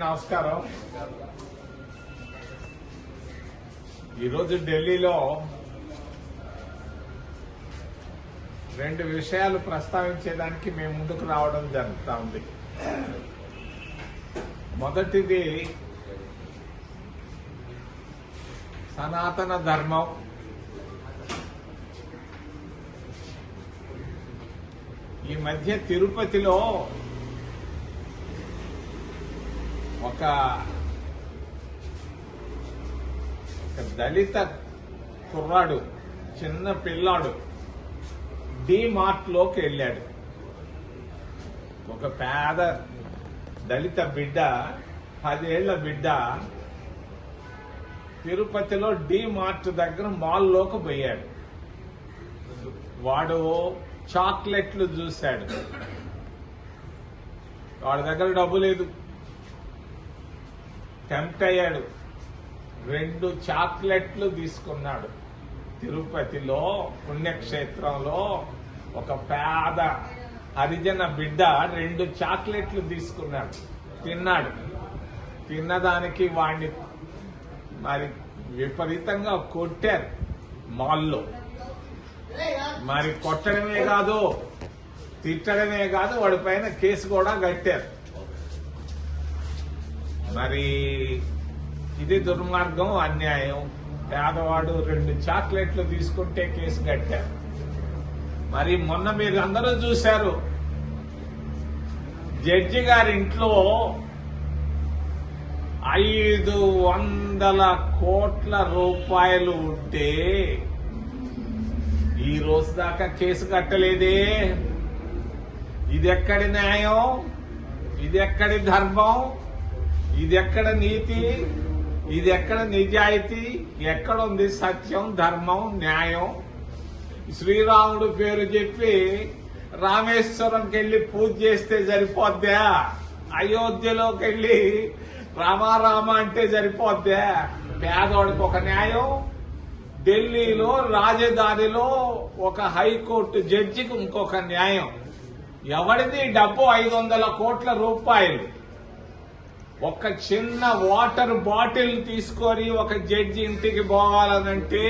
నమస్కారం. ఈరోజు ఢిల్లీలో రెండు విషయాలు ప్రస్తావించేదానికి మేము ముందుకు రావడం జరుగుతూ ఉంది. మొదటిది సనాతన ధర్మం. ఈ మధ్య తిరుపతిలో ఒక ఒక దళిత కుర్రాడు చిన్న పిల్లాడు డి వెళ్ళాడు. ఒక పేద దళిత బిడ్డ పదేళ్ళ బిడ్డ తిరుపతిలో డి మార్ట్ దగ్గర మాల్లోకి పోయాడు. వాడు చాక్లెట్లు చూశాడు. వాడి దగ్గర డబ్బు లేదు. టెంప్ట్ అయ్యాడు రెండు చాక్లెట్లు తీసుకున్నాడు. తిరుపతిలో పుణ్యక్షేత్రంలో ఒక పేద హరిజన బిడ్డ రెండు చాక్లెట్లు తీసుకున్నాడు. తిన్నాడు. తిన్నదానికి వాడిని మరి విపరీతంగా కొట్టారు మాల్లో. మరి కొట్టడమే కాదు తిట్టడమే కాదు వాడి పైన కేసు కూడా కట్టారు. మరి ఇది దుర్మార్గం అన్యాయం. పేదవాడు రెండు చాక్లెట్లు తీసుకుంటే కేసు కట్టారు. మరి మొన్న మీరు అందరూ చూశారు జడ్జి గారి ఇంట్లో ఐదు వందల కోట్ల రూపాయలు ఉంటే ఈ రోజు దాకా కేసు కట్టలేదే. ఇది ఎక్కడి న్యాయం? ఇది ఎక్కడి ధర్మం? ఇది ఎక్కడ నీతి? ఇది ఎక్కడ నిజాయితీ? ఎక్కడ ఉంది సత్యం ధర్మం న్యాయం? శ్రీరాముడు పేరు చెప్పి రామేశ్వరంకి వెళ్ళి పూజ చేస్తే సరిపోద్దా? అయోధ్యలోకి వెళ్ళి రామారామ అంటే సరిపోద్దా? పేదోడికి ఒక న్యాయం ఢిల్లీలో రాజధానిలో ఒక హైకోర్టు జడ్జికి ఇంకొక న్యాయం. ఎవరిది డబ్బు ఐదు వందల కోట్ల రూపాయలు. ఒక చిన్న వాటర్ బాటిల్ తీసుకొని ఒక జడ్జి ఇంటికి పోవాలనంటే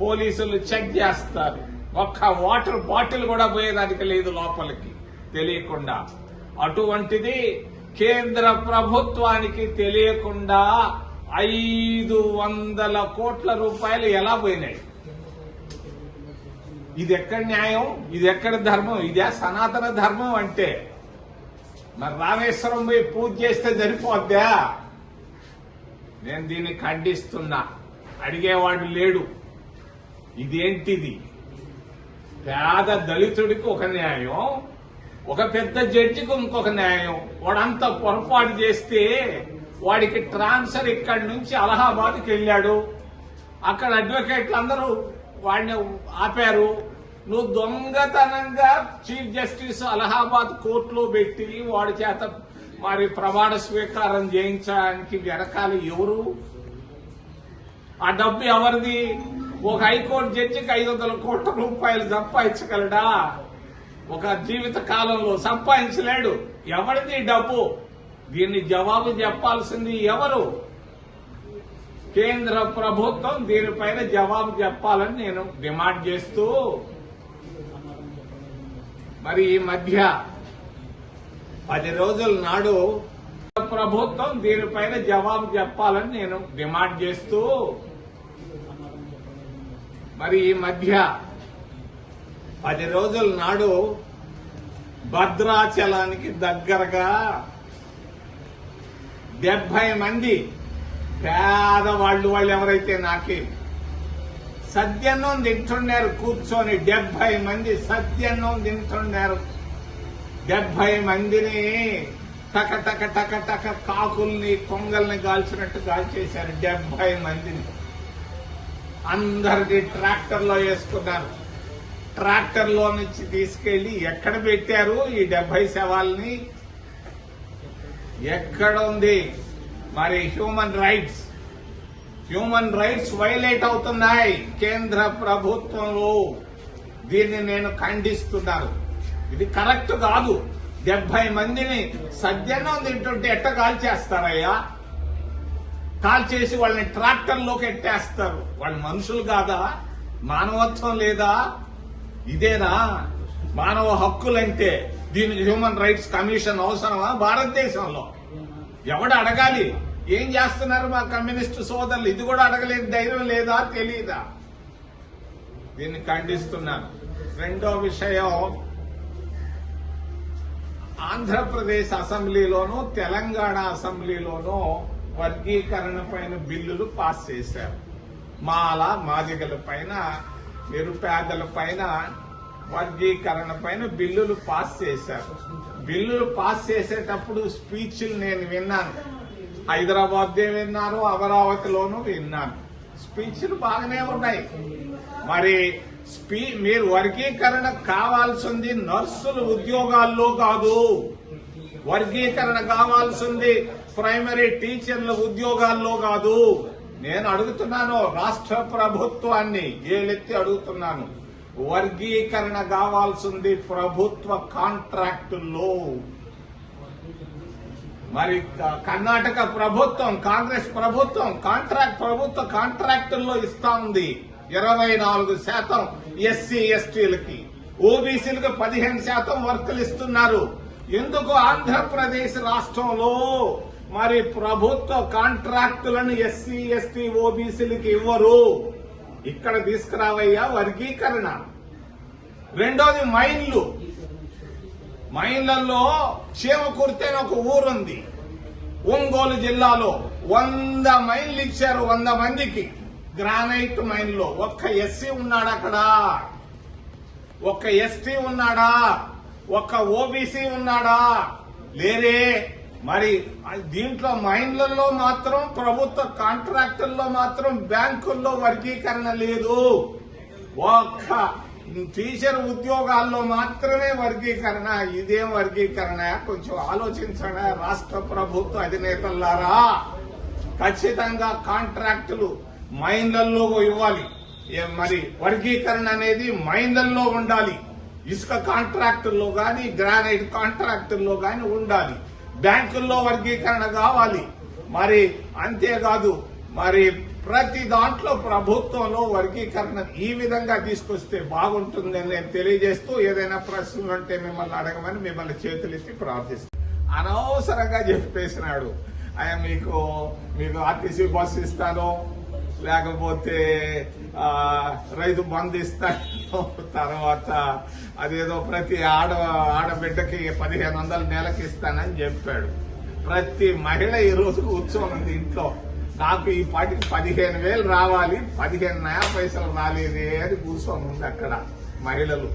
పోలీసులు చెక్ చేస్తారు. ఒక్క వాటర్ బాటిల్ కూడా పోయేదానికి లేదు లోపలికి. తెలియకుండా. అటువంటిది కేంద్ర ప్రభుత్వానికి తెలియకుండా ఐదు వందల కోట్ల రూపాయలు ఎలా పోయినాయి? ఇది ఎక్కడ న్యాయం? ఇది ఎక్కడ ధర్మం? ఇదే సనాతన ధర్మం అంటే మరి రామేశ్వరం పోయి పూజ చేస్తే సరిపోద్దా? నేను దీన్ని ఖండిస్తున్నా. అడిగేవాడు లేడు. ఇదేంటిది? పేద దళితుడికి ఒక న్యాయం ఒక పెద్ద జడ్జికి ఇంకొక న్యాయం. వాడంతా పొరపాటు చేస్తే వాడికి ట్రాన్స్ఫర్ ఇక్కడి నుంచి అలహాబాద్కి వెళ్ళాడు. అక్కడ అడ్వకేట్లు అందరూ వాడిని ఆపారు. నువ్వు దొంగతనంగా చీఫ్ జస్టిస్ అలహాబాద్ కోర్టులో పెట్టి వాడి చేత మరి ప్రమాణ స్వీకారం చేయించడానికి వెనకాల ఎవరు? ఆ డబ్బు ఎవరిది? ఒక హైకోర్టు జడ్జికి ఐదు వందల కోట్ల రూపాయలు సంపాదించగలడా? ఒక జీవిత కాలంలో సంపాదించలేడు. ఎవరిది డబ్బు? దీన్ని జవాబు చెప్పాల్సింది ఎవరు? కేంద్ర ప్రభుత్వం దీనిపైన జవాబు చెప్పాలని నేను డిమాండ్ చేస్తూ మరి ఈ మధ్య పది రోజుల నాడు ప్రభుత్వం దీనిపైన జవాబు చెప్పాలని నేను డిమాండ్ చేస్తూ మరి ఈ మధ్య పది రోజుల నాడు భద్రాచలానికి దగ్గరగా డెబ్బై మంది పేదవాళ్ళు వాళ్ళు ఎవరైతే నాకే సద్యన్నం తింటున్నారు కూర్చొని డెబ్బై మంది సద్యన్నం తింటున్నారు. డెబ్బై మందిని టక టక టక టక కాకుల్ని కొంగల్ని కాల్చినట్టు కాల్చేశారు డెబ్బై మందిని. అందరికి ట్రాక్టర్లో వేసుకున్నారు. ట్రాక్టర్లో నుంచి తీసుకెళ్ళి ఎక్కడ పెట్టారు ఈ డెబ్బై శవాల్ని? ఎక్కడ ఉంది? మరి human rights. Human rights violate అవుతున్నాయి కేంద్ర ప్రభుత్వంలో. దీన్ని నేను ఖండిస్తున్నాను ఇది కరెక్ట్ కాదు. డెబ్బై మందిని సజ్జనం తింటుంటే ఎట్ట కాల్ చేస్తారయ్యా? కాల్ చేసి వాళ్ళని ట్రాక్టర్లోకి ఎట్టేస్తారు. వాళ్ళు మనుషులు కాదా? మానవత్వం లేదా? ఇదేనా? మానవ హక్కులంటే దీనికి హ్యూమన్ రైట్స్ కమిషన్ అవసరమా? భారతదేశంలో. ఎవడు అడగాలి? ఏం చేస్తున్నారు మా కమ్యూనిస్టు సోదరులు? ఇది కూడా అడగలేదు ధైర్యం లేదా తెలియదా దీన్ని ఖండిస్తున్నాను. రెండో విషయం ఆంధ్రప్రదేశ్ అసెంబ్లీలోనూ తెలంగాణ అసెంబ్లీలోనూ వర్గీకరణ పైన బిల్లులు పాస్ చేశారు. మాల మాదిగల పైన నిరుపేదల పైన వర్గీకరణ పైన బిల్లులు పాస్ చేశారు. బిల్లులు పాస్ చేసేటప్పుడు స్పీచ్లు నేను విన్నాను. హైదరాబాద్ విన్నాను అమరావతిలోనూ విన్నాను. స్పీచ్లు బాగానే ఉన్నాయి. మరి స్పీ మీరు వర్గీకరణ కావాల్సింది నర్సులు ఉద్యోగాల్లో కాదు. వర్గీకరణ కావాల్సింది ప్రైమరీ టీచర్ల ఉద్యోగాల్లో కాదు. నేను అడుగుతున్నాను రాష్ట్ర ప్రభుత్వాన్ని ఏలెత్తి అడుగుతున్నాను. వర్గీకరణ కావాల్సింది ప్రభుత్వ కాంట్రాక్టుల్లో. మరి క- కర్ణాటక ప్రభుత్వం కాంగ్రెస్ ప్రభుత్వం కాంట్రాక్ట్ ప్రభుత్వ కాంట్రాక్టుల్లో ఇస్తా ఉంది. ఇరవై నాలుగు శాతం ఎస్సీ ఎస్టీలకి. ఓబీసీలకు పదిహేను శాతం వర్కులు ఇస్తున్నారు. ఎందుకు ఆంధ్రప్రదేశ్ రాష్ట్రంలో మరి ప్రభుత్వ కాంట్రాక్టులను ఎస్సీ ఎస్టీ ఓబీసీలకి ఇవ్వరు? ఇక్కడ తీసుకురావయ్యా వర్గీకరణ. రెండోది మైన్లు. మైన్లలో చీమకుర్తి అని ఒక ఊరుంది. ఒంగోలు జిల్లాలో వంద మైన్లు ఇచ్చారు వంద మందికి. గ్రానైట్ మైన్లో ఒక్క ఎస్సీ ఉన్నాడు అక్కడ? ఒక్క ఎస్టీ ఉన్నాడా? ఒక్క ఓబీసీ ఉన్నాడా? లేరే. మరి దీంట్లో మైన్లలో మాత్రం ప్రభుత్వ కాంట్రాక్టుల్లో మాత్రం బ్యాంకుల్లో వర్గీకరణ లేదు. ఒక్క టీచర్ ఉద్యోగాల్లో మాత్రమే వర్గీకరణ ఇదేం వర్గీకరణ. కొంచెం ఆలోచించండి రాష్ట్ర ప్రభుత్వ అధినేతలారా ఖచ్చితంగా కాంట్రాక్టులు మైన్లలో ఇవ్వాలి. ఏ మరి వర్గీకరణ అనేది మైన్లలో ఉండాలి. ఇసుక కాంట్రాక్టుల్లో కానీ గ్రానైట్ కాంట్రాక్టుల్లో కానీ ఉండాలి. బ్యాంకుల్లో వర్గీకరణ కావాలి. మరి అంతేకాదు మరి ప్రతి దాంట్లో ప్రభుత్వంలో వర్గీకరణ ఈ విధంగా తీసుకొస్తే బాగుంటుందని నేను తెలియజేస్తూ ఏదైనా ప్రశ్నలు ఉంటే మిమ్మల్ని అడగమని మిమ్మల్ని చేతులెత్తి ప్రార్థిస్తాను అనవసరంగా చెప్పేసినాడు. ఆయన మీకు మీకు ఆర్టీసీ బస్సు ఇస్తాను. లేకపోతే రైతు బంద్ ఇస్తాను. తర్వాత అదేదో ప్రతి ఆడ ఆడబిడ్డకి పదిహేను వందల నెలకి ఇస్తానని చెప్పాడు. ప్రతి మహిళ ఈ రోజు ఇంట్లో. నాకు ఈ పాటికి పదిహేను వేలు రావాలి పదిహేను నయా పైసలు రాలేదే అని కూర్చొని ఉంది అక్కడ మహిళలు.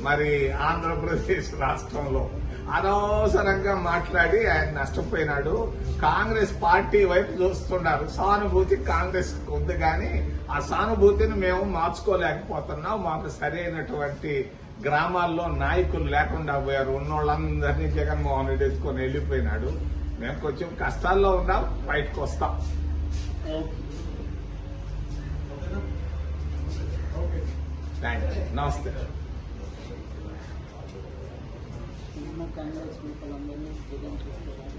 మరి ఆంధ్రప్రదేశ్ రాష్ట్రంలో అనవసరంగా మాట్లాడి ఆయన నష్టపోయినాడు. కాంగ్రెస్ పార్టీ వైపు చూస్తున్నారు. సానుభూతి కాంగ్రెస్ ఉంది కానీ ఆ సానుభూతిని మేము మార్చుకోలేకపోతున్నాం. మాకు సరైనటువంటి గ్రామాల్లో నాయకులు లేకుండా పోయారు. ఉన్నోళ్ళందరినీ జగన్మోహన్ రెడ్డి ఎత్తుకొని వెళ్ళిపోయినాడు. మేము కొంచెం కష్టాల్లో ఉన్నాం బయటకు వస్తాం. థ్యాంక్ యూ నమస్తే ఉన్న కాంగ్రెస్ పీపుల్ అందరినీ జగన్ చూస్తారు